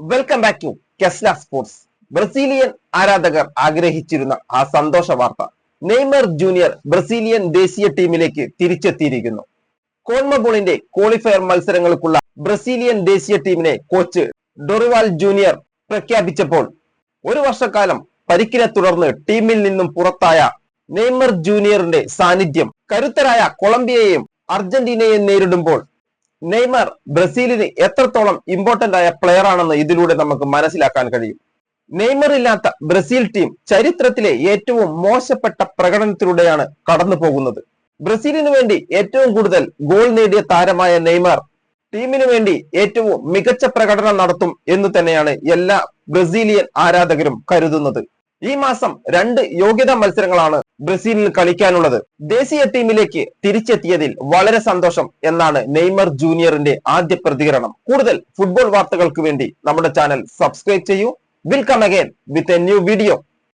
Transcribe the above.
Welcome back to Kesla sports Brazilian ആരാധകർ ആഗ്രഹിച്ചിരുന്ന ആ സന്തോഷ വാർത്ത നെയ്മർ ജൂനിയർ ബ്രസീലിയൻ ദേശീയ ടീമിലേക്ക് തിരിച്ചെത്തിയിരിക്കുന്നു. കോൺമബോളിന്റെ ക്വാളിഫയർ മത്സരങ്ങൾക്കുള്ള ബ്രസീലിയൻ ദേശീയ ടീമിനെ കോച്ച് ഡൊറിവാൽ ജൂനിയർ പ്രഖ്യാപിച്ചപ്പോൾ ഒരു വർഷക്കാലം പരിക്കിനെ തുടർന്ന് ടീമിൽ നിന്നും പുറത്തായ നെയ്മർ ജൂനിയറിന്റെ സാന്നിധ്യം കരുത്തരായ കൊളംബിയയെയും അർജന്റീനയെയും നേരിടുമ്പോൾ നെയ്മർ ബ്രസീലിന് എത്രത്തോളം ഇമ്പോർട്ടന്റ് ആയ പ്ലെയർ ആണെന്ന് ഇതിലൂടെ നമുക്ക് മനസ്സിലാക്കാൻ കഴിയും. നെയ്മർ ഇല്ലാത്ത ബ്രസീൽ ടീം ചരിത്രത്തിലെ ഏറ്റവും മോശപ്പെട്ട പ്രകടനത്തിലൂടെയാണ് കടന്നു പോകുന്നത്. ബ്രസീലിന് വേണ്ടി ഏറ്റവും കൂടുതൽ ഗോൾ നേടിയ താരമായ നെയ്മർ ടീമിന് വേണ്ടി ഏറ്റവും മികച്ച പ്രകടനം നടത്തും എന്ന് തന്നെയാണ് എല്ലാ ബ്രസീലിയൻ ആരാധകരും കരുതുന്നത്. ഈ മാസം രണ്ട് യോഗ്യതാ മത്സരങ്ങളാണ് ബ്രസീലിൽ കളിക്കാനുള്ളത്. ദേശീയ ടീമിലേക്ക് തിരിച്ചെത്തിയതിൽ വളരെ സന്തോഷം എന്നാണ് നെയ്മർ ജൂനിയറിന്റെ ആദ്യ പ്രതികരണം. കൂടുതൽ ഫുട്ബോൾ വാർത്തകൾക്ക് വേണ്ടി നമ്മുടെ ചാനൽ സബ്സ്ക്രൈബ് ചെയ്യൂ. Will come again with a new video